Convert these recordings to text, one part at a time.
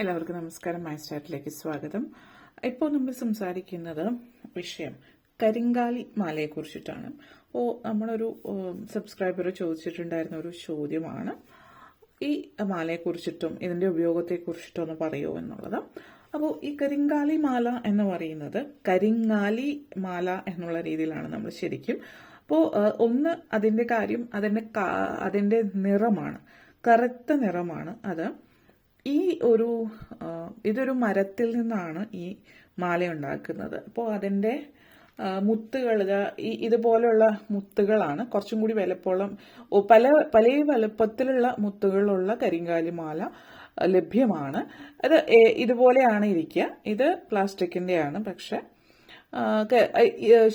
എല്ലാവർക്കും നമസ്കാരം. മൈ സ്റ്റാറ്റിലേക്ക് സ്വാഗതം. ഇപ്പോൾ നമ്മൾ സംസാരിക്കുന്നത് വിഷയം കരിങ്കാലി മാലയെ കുറിച്ചിട്ടാണ്. അപ്പോൾ നമ്മളൊരു സബ്സ്ക്രൈബർ ചോദിച്ചിട്ടുണ്ടായിരുന്ന ഒരു ചോദ്യമാണ്. ഈ മാലയെ കുറിച്ചിട്ടും ഇതിന്റെ ഉപയോഗത്തെ കുറിച്ചിട്ടും ഒന്ന് പറയുമോ എന്നുള്ളത്. അപ്പോൾ ഈ കരിങ്കാലി മാല എന്ന് പറയുന്നത് കരിങ്ങാലി മാല എന്നുള്ള രീതിയിലാണ് നമ്മൾ ശരിക്കും. അപ്പോൾ ഒന്ന് അതിന്റെ കാര്യം അതിന്റെ അതിന്റെ നിറമാണ്. കറുത്ത നിറമാണ് അത്. ഈ ഒരു ഇതൊരു മരത്തിൽ നിന്നാണ് ഈ മാല ഉണ്ടാക്കുന്നത്. അപ്പോൾ അതിന്റെ മുത്തുകൾ ഈ ഇതുപോലെയുള്ള മുത്തുകളാണ് കുറച്ചും കൂടി വിലപ്പോളം പല പല വലുപ്പത്തിലുള്ള മുത്തുകളുള്ള കരിങ്കാലി മാല ലഭ്യമാണ്. അത് ഇതുപോലെയാണ് ഇരിക്കുക. ഇത് പ്ലാസ്റ്റിക്കിന്റെയാണ് പക്ഷെ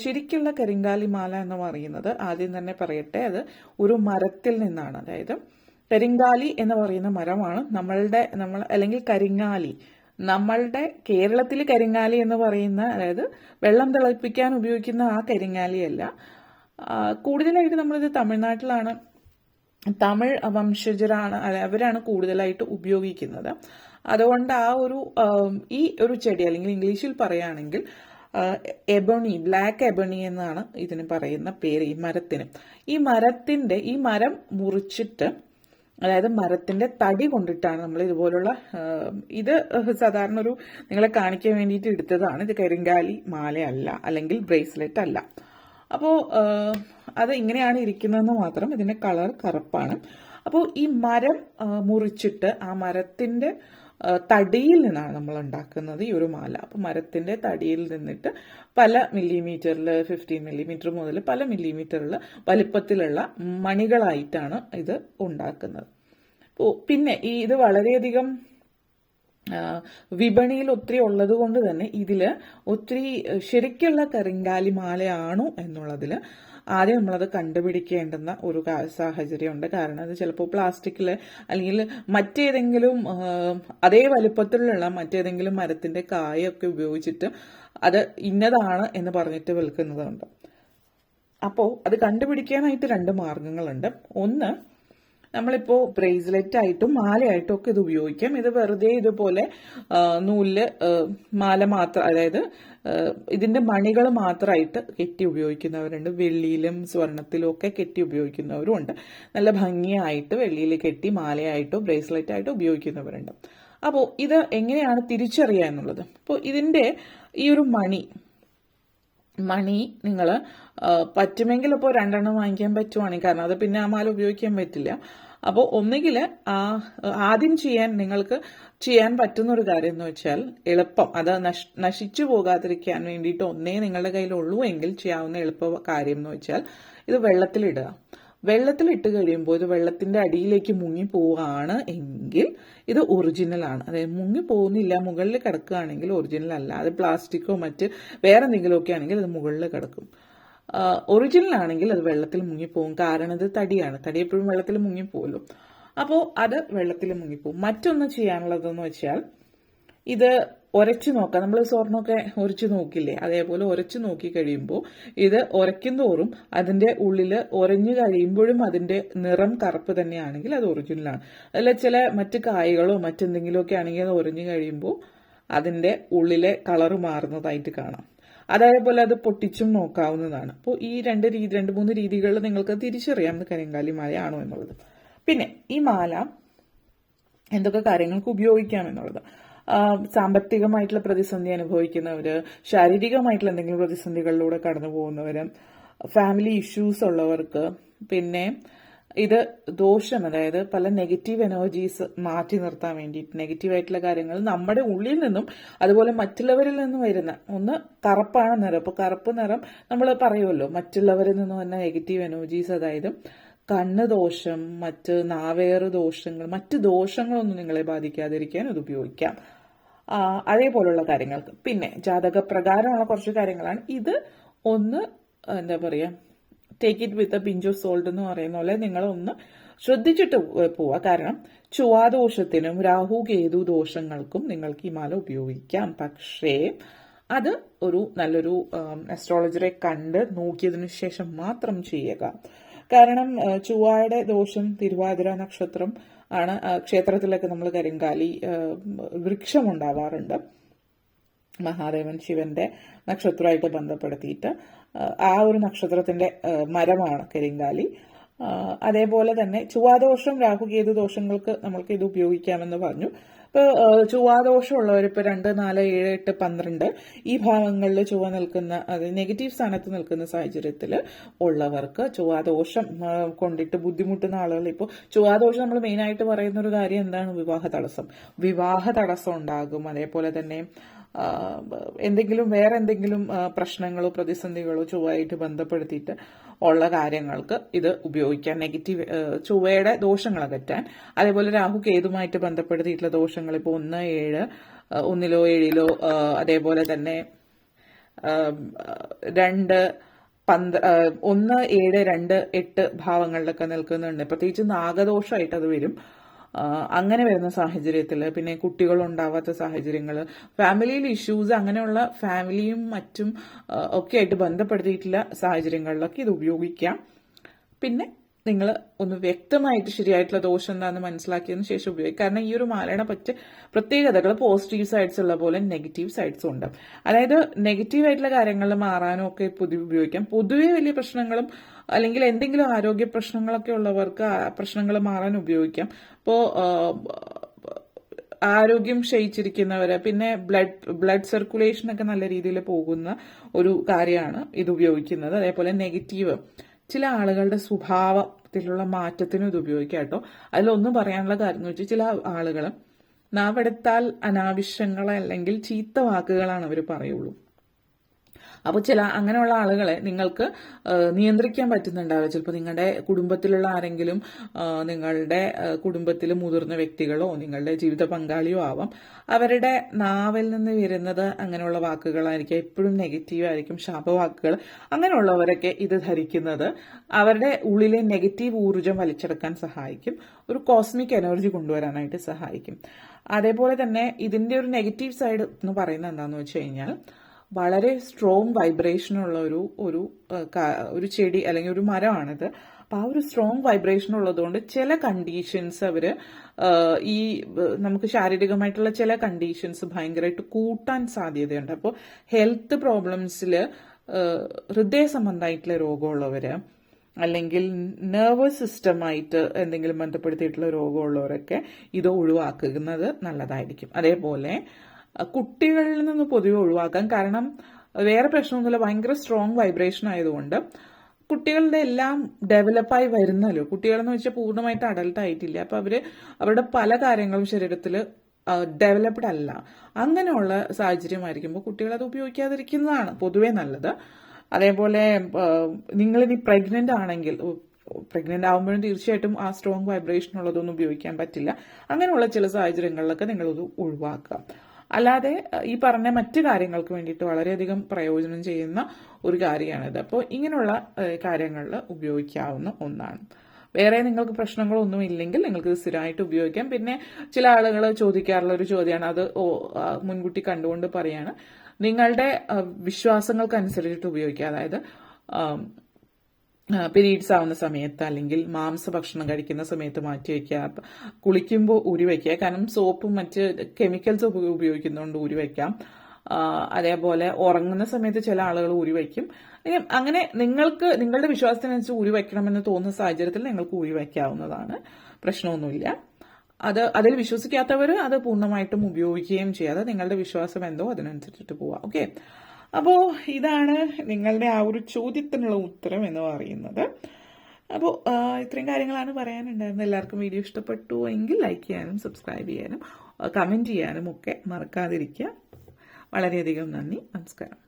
ശരിക്കുള്ള കരിങ്കാലി മാല എന്ന് പറയുന്നത് ആദ്യം തന്നെ പറയട്ടെ അത് ഒരു മരത്തിൽ നിന്നാണ്. അതായത് കരിങ്കാലി എന്ന് പറയുന്ന മരമാണ് നമ്മളുടെ നമ്മൾ അല്ലെങ്കിൽ കരിങ്ങാലി. നമ്മളുടെ കേരളത്തിൽ കരിങ്ങാലി എന്ന് പറയുന്ന അതായത് വെള്ളം തിളപ്പിക്കാൻ ഉപയോഗിക്കുന്ന ആ കരിങ്ങാലിയല്ല. കൂടുതലായിട്ട് നമ്മളിത് തമിഴ്നാട്ടിലാണ് തമിഴ് വംശജരാണ് അവരാണ് കൂടുതലായിട്ട് ഉപയോഗിക്കുന്നത്. അതുകൊണ്ട് ആ ഒരു ഈ ഒരു ചെടി അല്ലെങ്കിൽ ഇംഗ്ലീഷിൽ പറയുകയാണെങ്കിൽ എബണി ബ്ലാക്ക് എബണി എന്നാണ് ഇതിന് പറയുന്ന പേര് ഈ മരത്തിന്. ഈ മരത്തിന്റെ ഈ മരം മുറിച്ചിട്ട് അതായത് മരത്തിന്റെ തടി കൊണ്ടിട്ടാണ് നമ്മൾ ഇതുപോലുള്ള ഇത് സാധാരണ ഒരു നിങ്ങളെ കാണിക്കാൻ വേണ്ടിയിട്ട് എടുത്തതാണ്. ഇത് കരിങ്കാലി മാലയല്ല അല്ലെങ്കിൽ ബ്രേസ്ലെറ്റ് അല്ല. അപ്പോൾ അത് ഇങ്ങനെയാണ് ഇരിക്കുന്നതെന്ന് മാത്രം ഇതിന്റെ കളർ കറുപ്പാണ്. അപ്പോൾ ഈ മരം മുറിച്ചിട്ട് ആ മരത്തിന്റെ തടിയിൽ നിന്നാണ് നമ്മൾ ഉണ്ടാക്കുന്നത് ഈ ഒരു മാല. അപ്പോൾ മരത്തിന്റെ തടിയിൽ നിന്നിട്ട് പല മില്ലിമീറ്ററിൽ ഫിഫ്റ്റീൻ മില്ലിമീറ്റർ മുതൽ പല മില്ലിമീറ്ററിൽ വലിപ്പത്തിലുള്ള മണികളായിട്ടാണ് ഇത് ഉണ്ടാക്കുന്നത്. പിന്നെ ഈ ഇത് വളരെയധികം വിപണിയിൽ ഒത്തിരി ഉള്ളത് കൊണ്ട് തന്നെ ഇതിൽ ഒത്തിരി ശരിക്കുള്ള കരിങ്കാലി മാലയാണോ എന്നുള്ളതിൽ ആദ്യം നമ്മളത് കണ്ടുപിടിക്കേണ്ടുന്ന ഒരു സാഹചര്യമുണ്ട്. കാരണം അത് ചിലപ്പോൾ പ്ലാസ്റ്റിക്കിൽ അല്ലെങ്കിൽ മറ്റേതെങ്കിലും അതേ വലുപ്പത്തിലുള്ള മറ്റേതെങ്കിലും മരത്തിന്റെ കായൊക്കെ ഉപയോഗിച്ചിട്ട് അത് ഇന്നതാണ് എന്ന് പറഞ്ഞിട്ട് വിൽക്കുന്നതുണ്ട്. അപ്പോൾ അത് കണ്ടുപിടിക്കാനായിട്ട് രണ്ട് മാർഗങ്ങളുണ്ട്. ഒന്ന് നമ്മളിപ്പോൾ ബ്രേസ്ലെറ്റ് ആയിട്ടും മാലയായിട്ടും ഒക്കെ ഇത് ഉപയോഗിക്കാം. ഇത് വെറുതെ ഇതുപോലെ നൂലിൽ മാല മാത്രം അതായത് ഇതിന്റെ മണികൾ മാത്രമായിട്ട് കെട്ടി ഉപയോഗിക്കുന്നവരുണ്ട്. വെള്ളിയിലും സ്വർണത്തിലും ഒക്കെ കെട്ടി ഉപയോഗിക്കുന്നവരും ഉണ്ട്. നല്ല ഭംഗിയായിട്ട് വെള്ളിയിൽ കെട്ടി മാലയായിട്ടോ ബ്രേസ്ലെറ്റ് ആയിട്ടോ ഉപയോഗിക്കുന്നവരുണ്ട്. അപ്പോൾ ഇത് എങ്ങനെയാണ് തിരിച്ചറിയുക എന്നുള്ളത്? അപ്പോൾ ഇതിന്റെ ഈ ഒരു മണി മണി നിങ്ങൾ പറ്റുമെങ്കിൽ ഇപ്പോൾ രണ്ടെണ്ണം വാങ്ങിക്കാൻ പറ്റുവാണെങ്കിൽ കാരണം അത് പിന്നെ ആ മാല ഉപയോഗിക്കാൻ പറ്റില്ല. അപ്പോൾ ഒന്നുകിൽ ആദ്യം ചെയ്യാൻ നിങ്ങൾക്ക് ചെയ്യാൻ പറ്റുന്ന ഒരു കാര്യം എന്ന് വെച്ചാൽ എളുപ്പം. അത് നശ് നശിച്ചു പോകാതിരിക്കാൻ വേണ്ടിയിട്ട് ഒന്നേ നിങ്ങളുടെ കയ്യിലുള്ളൂ എങ്കിൽ ചെയ്യാവുന്ന എളുപ്പ കാര്യം എന്ന് വെച്ചാൽ ഇത് വെള്ളത്തിലിടുക. വെള്ളത്തിലിട്ട് കഴിയുമ്പോൾ ഇത് വെള്ളത്തിന്റെ അടിയിലേക്ക് മുങ്ങി പോവുകയാണ് എങ്കിൽ ഇത് ഒറിജിനൽ ആണ്. അതായത് മുങ്ങി പോകുന്നില്ല മുകളിൽ കിടക്കുകയാണെങ്കിൽ ഒറിജിനൽ അല്ല. അത് പ്ലാസ്റ്റിക്കോ മറ്റ് വേറെ എന്തെങ്കിലും ഒക്കെ ആണെങ്കിൽ അത് മുകളിൽ കിടക്കും. ഒറിജിനൽ ആണെങ്കിൽ അത് വെള്ളത്തിൽ മുങ്ങിപ്പോകും കാരണം ഇത് തടിയാണ്. തടി എപ്പോഴും വെള്ളത്തിൽ മുങ്ങിപ്പോകുമല്ലോ അപ്പോൾ അത് വെള്ളത്തിൽ മുങ്ങിപ്പോകും മറ്റൊന്ന് ചെയ്യാനുള്ളതെന്ന് വെച്ചാൽ ഇത് ഉരച്ചു നോക്കാം. നമ്മൾ സ്വർണമൊക്കെ ഉരച്ചു നോക്കില്ലേ? അതേപോലെ ഉരച്ചു നോക്കി കഴിയുമ്പോൾ ഇത് ഉരയ്ക്കും തോറും അതിന്റെ ഉള്ളിൽ ഉരഞ്ഞു കഴിയുമ്പോഴും അതിന്റെ നിറം കറുപ്പ് തന്നെയാണെങ്കിൽ അത് ഒറിജിനലാണ് അതിൽ ചില മറ്റ് കായകളോ മറ്റെന്തെങ്കിലുമൊക്കെ ആണെങ്കിൽ അത് ഉരഞ്ഞു കഴിയുമ്പോൾ അതിന്റെ ഉള്ളിലെ കളറ് മാറുന്നതായിട്ട് കാണാം. അതേപോലെ അത് പൊട്ടിച്ചും നോക്കാവുന്നതാണ്. അപ്പോൾ ഈ രണ്ട് രീതി രണ്ട് മൂന്ന് രീതികളിൽ നിങ്ങൾക്ക് തിരിച്ചറിയാം. ഇത് കരിങ്കാലി മാലയാണോ എന്നുള്ളത്. പിന്നെ ഈ മാല എന്തൊക്കെ കാര്യങ്ങൾക്ക് ഉപയോഗിക്കാം എന്നുള്ളത്. സാമ്പത്തികമായിട്ടുള്ള പ്രതിസന്ധി അനുഭവിക്കുന്നവർ ശാരീരികമായിട്ടുള്ള എന്തെങ്കിലും പ്രതിസന്ധികളിലൂടെ കടന്നു പോകുന്നവർ ഫാമിലി ഇഷ്യൂസ് ഉള്ളവർക്ക് പിന്നെ ഇത് ദോഷം അതായത് പല നെഗറ്റീവ് എനർജീസ് മാറ്റി നിർത്താൻ വേണ്ടിയിട്ട് നെഗറ്റീവ് ആയിട്ടുള്ള കാര്യങ്ങൾ നമ്മുടെ ഉള്ളിൽ നിന്നും അതുപോലെ മറ്റുള്ളവരിൽ നിന്നും വരുന്ന ഒന്ന് കറുപ്പാണ് നിറം. അപ്പോൾ കറുപ്പ് നിറം നമ്മൾ പറയുമല്ലോ മറ്റുള്ളവരിൽ നിന്നും വന്ന നെഗറ്റീവ് എനർജീസ് അതായത് കണ്ണ് ദോഷം മറ്റ് നാവേറ് ദോഷങ്ങൾ മറ്റ് ദോഷങ്ങളൊന്നും നിങ്ങളെ ബാധിക്കാതിരിക്കാൻ ഇത് ഉപയോഗിക്കാം. അതേപോലുള്ള കാര്യങ്ങൾക്ക് പിന്നെ ജാതക പ്രകാരമുള്ള കുറച്ച് കാര്യങ്ങളാണ്. ഇത് ഒന്ന് എന്താ പറയുക take it with a pinch of salt എന്ന് പറയുന്ന പോലെ നിങ്ങൾ ഒന്ന് ശ്രദ്ധിച്ചിട്ട് പോവുക കാരണം ചുവാദോഷത്തിനും രാഹു കേതു ദോഷങ്ങൾക്കും നിങ്ങൾക്ക് ഈ മാല ഉപയോഗിക്കാം. പക്ഷേ അത് ഒരു നല്ലൊരു അസ്ട്രോളജറെ കണ്ട് നോക്കിയതിനു ശേഷം മാത്രം ചെയ്യുക. കാരണം ചുവായുടെ ദോഷം തിരുവാതിര നക്ഷത്രം ആണ്. ക്ഷേത്രത്തിലൊക്കെ നമ്മൾ കരിങ്കാലി വൃക്ഷമുണ്ടാവാറുണ്ട്. മഹാദേവൻ ശിവന്റെ നക്ഷത്രമായിട്ട് ബന്ധപ്പെടുത്തിയിട്ട് ആ, ഒരു നക്ഷത്രത്തിന്റെ മരമാണ് കരിങ്കാലി. അതേപോലെ തന്നെ ചൊവ്വാദോഷം രാഹുകേതു ദോഷങ്ങൾക്ക് നമ്മൾക്ക് ഇത് ഉപയോഗിക്കാമെന്ന് പറഞ്ഞു. ഇപ്പോൾ ചൊവ്വാദോഷമുള്ളവർ ഇപ്പോൾ രണ്ട് നാല് ഏഴ് എട്ട് പന്ത്രണ്ട് ഈ ഭാഗങ്ങളിൽ ചൊവ്വ നിൽക്കുന്ന അത് നെഗറ്റീവ് സ്ഥാനത്ത് നിൽക്കുന്ന സാഹചര്യത്തിൽ ഉള്ളവർക്ക് ചൊവ്വാദോഷം കൊണ്ടിട്ട് ബുദ്ധിമുട്ടുന്ന ആളുകൾ ഇപ്പോൾ ചൊവ്വാദോഷം നമ്മൾ മെയിനായിട്ട് പറയുന്ന ഒരു കാര്യം എന്താണ്? വിവാഹ തടസ്സം. വിവാഹ തടസ്സം ഉണ്ടാകും. അതേപോലെ തന്നെ എന്തെങ്കിലും വേറെ എന്തെങ്കിലും പ്രശ്നങ്ങളോ പ്രതിസന്ധികളോ ചൊവ്വയായിട്ട് ബന്ധപ്പെടുത്തിയിട്ട് ഉള്ള കാര്യങ്ങൾക്ക് ഇത് ഉപയോഗിക്കാം നെഗറ്റീവ് ചൊവ്വയുടെ ദോഷങ്ങൾ അകറ്റാൻ. അതേപോലെ രാഹു കേതുമായിട്ട് ബന്ധപ്പെടുത്തിയിട്ടുള്ള ദോഷങ്ങൾ ഇപ്പോൾ ഒന്ന് ഏഴ് ഒന്നിലോ ഏഴിലോ അതേപോലെ തന്നെ രണ്ട് പന്ത്ര ഒന്ന് ഏഴ് രണ്ട് എട്ട് ഭാവങ്ങളിലൊക്കെ നിൽക്കുന്നുണ്ട്. പ്രത്യേകിച്ച് നാഗദോഷമായിട്ട് അത് വരും. അങ്ങനെ വരുന്ന സാഹചര്യത്തിൽ പിന്നെ കുട്ടികൾ ഉണ്ടാവാത്ത സാഹചര്യങ്ങൾ ഫാമിലിയിൽ ഇഷ്യൂസ് അങ്ങനെയുള്ള ഫാമിലിയും മറ്റും ഒക്കെ ആയിട്ട് ബന്ധപ്പെടുത്തിയിട്ടുള്ള സാഹചര്യങ്ങളിലൊക്കെ ഇത് ഉപയോഗിക്കാം. പിന്നെ നിങ്ങൾ ഒന്ന് വ്യക്തമായിട്ട് ശരിയായിട്ടുള്ള ദോഷം എന്താണെന്ന് മനസ്സിലാക്കിയതിന് ശേഷം ഉപയോഗിക്കും. കാരണം ഈ ഒരു മാലയുടെ പറ്റ പ്രത്യേകതകൾ പോസിറ്റീവ് സൈഡ്സ് ഉള്ള പോലെ നെഗറ്റീവ് സൈഡ്സും ഉണ്ട്. അതായത് നെഗറ്റീവ് ആയിട്ടുള്ള കാര്യങ്ങളിൽ മാറാനും ഒക്കെ പൊതുവെ ഉപയോഗിക്കാം. പൊതുവെ വലിയ പ്രശ്നങ്ങളും അല്ലെങ്കിൽ എന്തെങ്കിലും ആരോഗ്യ പ്രശ്നങ്ങളൊക്കെ ഉള്ളവർക്ക് പ്രശ്നങ്ങൾ മാറാൻ ഉപയോഗിക്കാം. അപ്പോൾ ആരോഗ്യം ക്ഷയിച്ചിരിക്കുന്നവര് പിന്നെ ബ്ലഡ് ബ്ലഡ് സർക്കുലേഷൻ ഒക്കെ നല്ല രീതിയിൽ പോകുന്ന ഒരു കാര്യമാണ് ഇത് ഉപയോഗിക്കുന്നത്. അതേപോലെ നെഗറ്റീവ് ചില ആളുകളുടെ സ്വഭാവത്തിലുള്ള മാറ്റത്തിനും ഇത് ഉപയോഗിക്കാം കേട്ടോ. അതിലൊന്നും പറയാനുള്ള കാര്യം എന്ന് വെച്ചാൽ ചില ആളുകൾ നാവെടുത്താൽ അനാവശ്യങ്ങൾ അല്ലെങ്കിൽ ചീത്ത വാക്കുകളാണ് അവർ പറയുള്ളൂ. അപ്പോൾ ചില അങ്ങനെയുള്ള ആളുകളെ നിങ്ങൾക്ക് നിയന്ത്രിക്കാൻ പറ്റുന്നുണ്ടാവില്ല. ചിലപ്പോൾ നിങ്ങളുടെ കുടുംബത്തിലുള്ള ആരെങ്കിലും നിങ്ങളുടെ കുടുംബത്തിൽ മുതിർന്ന വ്യക്തികളോ നിങ്ങളുടെ ജീവിത പങ്കാളിയോ ആവാം. അവരുടെ നാവിൽ നിന്ന് വരുന്നത് അങ്ങനെയുള്ള വാക്കുകളായിരിക്കും എപ്പോഴും നെഗറ്റീവ് ആയിരിക്കും ശാപവാക്കുകൾ അങ്ങനെയുള്ളവരൊക്കെ ഇത് ധരിക്കുന്നത്. അവരുടെ ഉള്ളിലെ നെഗറ്റീവ് ഊർജം വലിച്ചെടുക്കാൻ സഹായിക്കും. ഒരു കോസ്മിക് എനർജി കൊണ്ടുവരാനായിട്ട് സഹായിക്കും. അതേപോലെ തന്നെ ഇതിന്റെ ഒരു നെഗറ്റീവ് സൈഡ് എന്ന് പറയുന്നത് എന്താണെന്ന് വെച്ച് കഴിഞ്ഞാൽ വളരെ സ്ട്രോങ് വൈബ്രേഷൻ ഉള്ള ഒരു ഒരു ഒരു ചെടി അല്ലെങ്കിൽ ഒരു മരമാണിത്. അപ്പൊ ആ ഒരു സ്ട്രോങ് വൈബ്രേഷൻ ഉള്ളതുകൊണ്ട് ചില കണ്ടീഷൻസ് അവർ ഈ നമുക്ക് ശാരീരികമായിട്ടുള്ള ചില കണ്ടീഷൻസ് ഭയങ്കരമായിട്ട് കൂട്ടാൻ സാധ്യതയുണ്ട്. അപ്പോൾ ഹെൽത്ത് പ്രോബ്ലംസിൽ ഹൃദയ സംബന്ധമായിട്ടുള്ള രോഗമുള്ളവര് അല്ലെങ്കിൽ നെർവസ് സിസ്റ്റമായിട്ട് എന്തെങ്കിലും ബന്ധപ്പെടുത്തിയിട്ടുള്ള രോഗമുള്ളവരൊക്കെ ഇത് ഒഴിവാക്കുന്നത് നല്ലതായിരിക്കും. അതേപോലെ കുട്ടികളിൽ നിന്ന് പൊതുവെ ഒഴിവാക്കാം കാരണം വേറെ പ്രശ്നമൊന്നുമില്ല. ഭയങ്കര സ്ട്രോങ് വൈബ്രേഷൻ ആയതുകൊണ്ട് കുട്ടികളുടെ എല്ലാം ഡെവലപ്പായി വരുന്നല്ലോ. കുട്ടികളെന്ന് വെച്ചാൽ പൂർണമായിട്ട് അഡൽട്ട് ആയിട്ടില്ല. അപ്പൊ അവർ അവരുടെ പല കാര്യങ്ങളും ശരീരത്തിൽ ഡെവലപ്ഡ് അല്ല. അങ്ങനെയുള്ള സാഹചര്യമായിരിക്കുമ്പോൾ കുട്ടികൾ അത് ഉപയോഗിക്കാതിരിക്കുന്നതാണ് പൊതുവേ നല്ലത്. അതേപോലെ നിങ്ങളിനി പ്രഗ്നന്റ് ആണെങ്കിൽ പ്രഗ്നന്റ് ആകുമ്പോഴും തീർച്ചയായിട്ടും ആ സ്ട്രോങ് വൈബ്രേഷൻ ഉള്ളതൊന്നും ഉപയോഗിക്കാൻ പറ്റില്ല. അങ്ങനെയുള്ള ചില സാഹചര്യങ്ങളിലൊക്കെ നിങ്ങളത് ഒഴിവാക്കാം അല്ലാതെ ഈ പറഞ്ഞ മറ്റു കാര്യങ്ങൾക്ക് വേണ്ടിയിട്ട് വളരെയധികം പ്രയോജനം ചെയ്യുന്ന ഒരു കാര്യമാണിത് അപ്പോൾ ഇങ്ങനെയുള്ള കാര്യങ്ങളിൽ ഉപയോഗിക്കാവുന്ന ഒന്നാണ്. വേറെ നിങ്ങൾക്ക് പ്രശ്നങ്ങളൊന്നും ഇല്ലെങ്കിൽ നിങ്ങൾക്ക് സ്ഥിരമായിട്ട് ഉപയോഗിക്കാം. പിന്നെ ചില ആളുകൾ ചോദിക്കാറുള്ള ഒരു ചോദ്യമാണ്. അത് മുൻകൂട്ടി കണ്ടുകൊണ്ട് പറയാണ്. നിങ്ങളുടെ വിശ്വാസങ്ങൾക്ക് വിശ്വാസങ്ങൾക്കനുസരിച്ചിട്ട് ഉപയോഗിക്കുക. അതായത് പീരീഡ്സ് ആവുന്ന സമയത്ത് അല്ലെങ്കിൽ മാംസ ഭക്ഷണം കഴിക്കുന്ന സമയത്ത് മാറ്റി വയ്ക്കുക കുളിക്കുമ്പോൾ ഊരി വയ്ക്കുക കാരണം സോപ്പും മറ്റ് കെമിക്കൽസ് ഉപയോഗിക്കുന്നതുകൊണ്ട് ഊരി വയ്ക്കാം അതേപോലെ ഉറങ്ങുന്ന സമയത്ത് ചില ആളുകൾ ഊരി വയ്ക്കും അങ്ങനെ നിങ്ങൾക്ക് നിങ്ങളുടെ വിശ്വാസത്തിനനുസരിച്ച് ഊരി വയ്ക്കണമെന്ന് തോന്നുന്ന സാഹചര്യത്തിൽ നിങ്ങൾക്ക് ഊരി വയ്ക്കാവുന്നതാണ് പ്രശ്നമൊന്നുമില്ല. അത് അതിൽ വിശ്വസിക്കാത്തവർ അത് പൂർണമായിട്ടും ഉപയോഗിക്കുകയും ചെയ്യാതെ നിങ്ങളുടെ വിശ്വാസം എന്തോ അതിനനുസരിച്ചിട്ട് പോവാം. ഓക്കെ അപ്പോൾ ഇതാണ് നിങ്ങളുടെ ആ ഒരു ചോദ്യത്തിനുള്ള ഉത്തരം എന്ന് പറയുന്നത്. അപ്പോൾ ഇത്രയും കാര്യങ്ങളാണ് പറയാനുണ്ടായിരുന്നത്. എല്ലാവർക്കും വീഡിയോ ഇഷ്ടപ്പെട്ടു എങ്കിൽ ലൈക്ക് ചെയ്യാനും സബ്സ്ക്രൈബ് ചെയ്യാനും കമന്റ് ചെയ്യാനും ഒക്കെ മറക്കാതിരിക്കുക. വളരെയധികം നന്ദി. നമസ്കാരം.